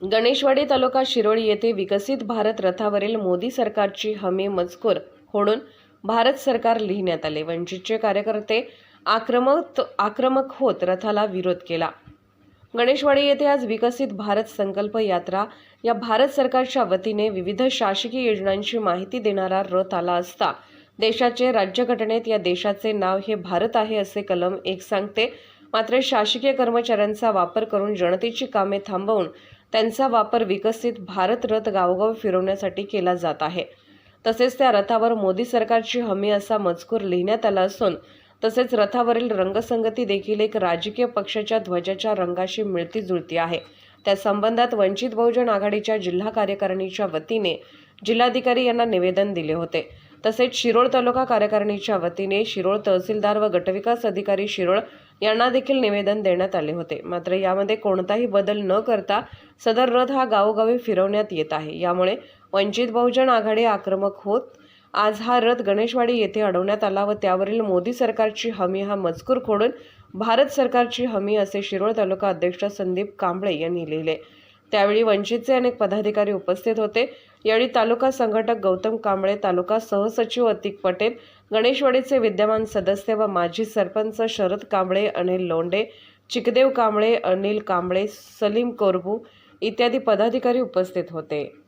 गणेशवाडी तालुका शिरोळी येथे विकसित भारत रथावरील मोदी सरकारची हमी मजकूर होणून भारत सरकार लिहिण्यात आले. वंचितचे कार्यकर्ते आक्रमक आक्रमक होत रथाला विरोध केला. गणेशवाडी येथे आज विकसित भारत संकल्प यात्रा. या भारत सरकारच्या वतीने विविध शासकीय योजनांची माहिती देणारा रथ आला असता देशाचे राज्यघटनेत या देशाचे नाव हे भारत आहे असे कलम एक सांगते. मात्र शासकीय कर्मचाऱ्यांचा वापर करून जनतेची कामे थांबवून त्यांचा वापर विकसित भारत रथ गावोगाव फिरवण्यासाठी केला जात आहे. तसेच त्या रथावर मोदी सरकारची हमी असा मजकूर लिहिण्यात आला असून तसेच रथावरील रंगसंगती देखील एक राजकीय पक्षाच्या ध्वजाच्या रंगाशी मिळती जुळती आहे. त्या संबंधात वंचित बहुजन आघाडीच्या जिल्हा कार्यकारिणीच्या वतीने जिल्हाधिकारी यांना निवेदन दिले होते. तसेच शिरोळ तालुका कार्यकारिणीच्या वतीने शिरोळ तहसीलदार व गटविकास अधिकारी शिरोळ यांना देखील निवेदन देण्यात आले होते. मात्र यामध्ये कोणताही बदल न करता सदर रथ हा गावोगावी फिरवण्यात येत आहे. यामुळे वंचित बहुजन आघाडी आक्रमक होत आज हा रथ गणेशवाडी येथे अडवण्यात आला व त्यावरील मोदी सरकारची हमी हा मजकूर खोडून भारत सरकारची हमी असे शिरोळ तालुका अध्यक्ष संदीप कांबळे यांनी लिहिले. त्यावेळी वंचितचे अनेक पदाधिकारी उपस्थित होते. यावेळी तालुका संघटक गौतम कांबळे तालुका सहसचिव अतिक पटेल गणेशवाडीचे विद्यमान सदस्य व माजी सरपंच शरद कांबळे अनिल लोंडे चिकदेव कांबळे अनिल कांबळे सलीम कोरबू इत्यादी पदाधिकारी उपस्थित होते.